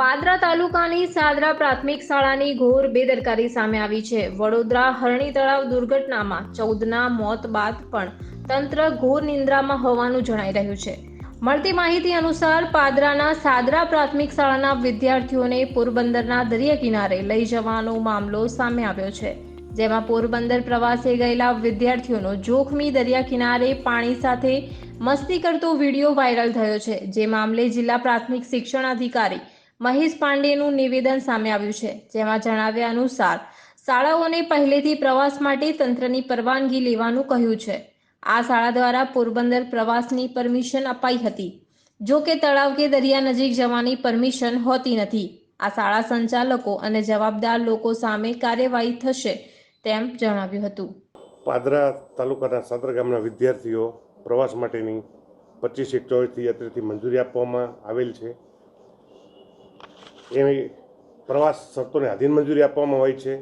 પાદરા તાલુકાની સાદરા પ્રાથમિક શાળાની ઘોર બેદરકારી સામે આવી છે. વડોદરા હરણી તળાવ દુર્ઘટનામાં ચૌદના મોત બાદ પણ તંત્ર ઘોર નિંદ્રામાં હોવાનું જણાઈ રહ્યું છે. મળતી માહિતી અનુસાર પાદરાના સાદરા પ્રાથમિક શાળાના વિદ્યાર્થીઓને પોરબંદરના દરિયા કિનારે લઈ જવાનો મામલો સામે આવ્યો છે, જેમાં પોરબંદર પ્રવાસે ગયેલા વિદ્યાર્થીઓનો જોખમી દરિયા કિનારે પાણી સાથે મસ્તી કરતો વીડિયો વાયરલ થયો છે. જે મામલે જિલ્લા પ્રાથમિક શિક્ષણ અધિકારી મહેશ પાંડેનું નિવેદન સામે આવ્યું છે, જેમાં જણાવ્યા અનુસાર, શાળાઓને પહેલેથી પ્રવાસ માટે તંત્રની પરવાનગી લેવાનું કહ્યું છે. આ શાળા દ્વારા પોરબંદર પ્રવાસની પરમિશન અપાઈ હતી. જો કે તળાવ કે દરિયા નજીક જવાની પરમિશન હોતી નથી. આ શાળા સંચાલકો અને જવાબદાર લોકો સામે કાર્યવાહી થશે, તેમ જણાવ્યું હતું. પાદરા તાલુકાના સાદર ગામના વિદ્યાર્થીઓ પ્રવાસ માટેની પચીસ એક ચોવીસથી યાત્રીથી મંજૂરી આપવામાં આવેલ છે. એની પ્રવાસ શરતોને આધીન મંજૂરી આપવામાં હોય છે,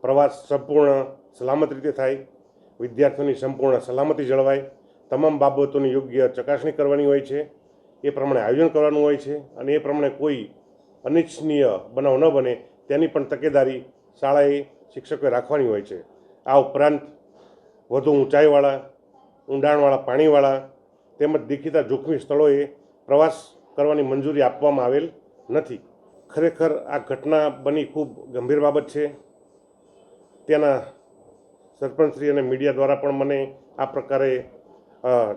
પ્રવાસ સંપૂર્ણ સલામત રીતે થાય, વિદ્યાર્થીઓની સંપૂર્ણ સલામતી જળવાય, તમામ બાબતોની યોગ્ય ચકાસણી કરવાની હોય છે, એ પ્રમાણે આયોજન કરવાનું હોય છે અને એ પ્રમાણે કોઈ અનિચ્છનીય બનાવ ન બને તેની પણ તકેદારી શાળાએ શિક્ષકોએ રાખવાની હોય છે. આ ઉપરાંત વધુ ઊંચાઈવાળા, ઊંડાણવાળા પાણીવાળા તેમજ દેખીતા જોખમી સ્થળોએ પ્રવાસ કરવાની મંજૂરી આપવામાં આવેલ નથી. ખરેખર આ ઘટના બની ખૂબ ગંભીર બાબત છે. ત્યાંના સરપંચશ્રી અને મીડિયા દ્વારા પણ મને આ પ્રકારે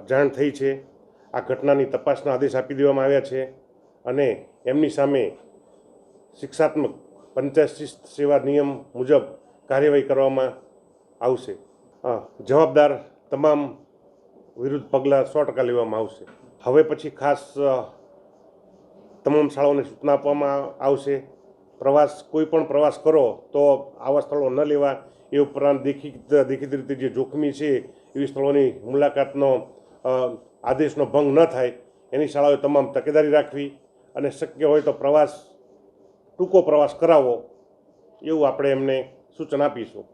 જાણ થઈ છે. આ ઘટનાની તપાસના આદેશ આપી દેવામાં આવ્યા છે અને એમની સામે શિક્ષાત્મક પંચાયત સેવા નિયમ મુજબ કાર્યવાહી કરવામાં આવશે. જવાબદાર તમામ વિરુદ્ધ પગલાં સો ટકા લેવામાં આવશે. હવે પછી ખાસ તમામ શાળાઓને સૂચના આપવામાં આવશે. પ્રવાસ, કોઈ પણ પ્રવાસ કરો તો આવા સ્થળો ન લેવા. એ ઉપરાંત દેખી, દેખીત રીતે જે જોખમી છે, એવી સ્થળોની મુલાકાતનો આદેશનો ભંગ ન થાય. એની શાળાઓએ તમામ તકેદારી રાખવી અને શક્ય હોય તો પ્રવાસ, ટૂંકો પ્રવાસ કરાવો એવું આપણે એમને સૂચના આપીશું.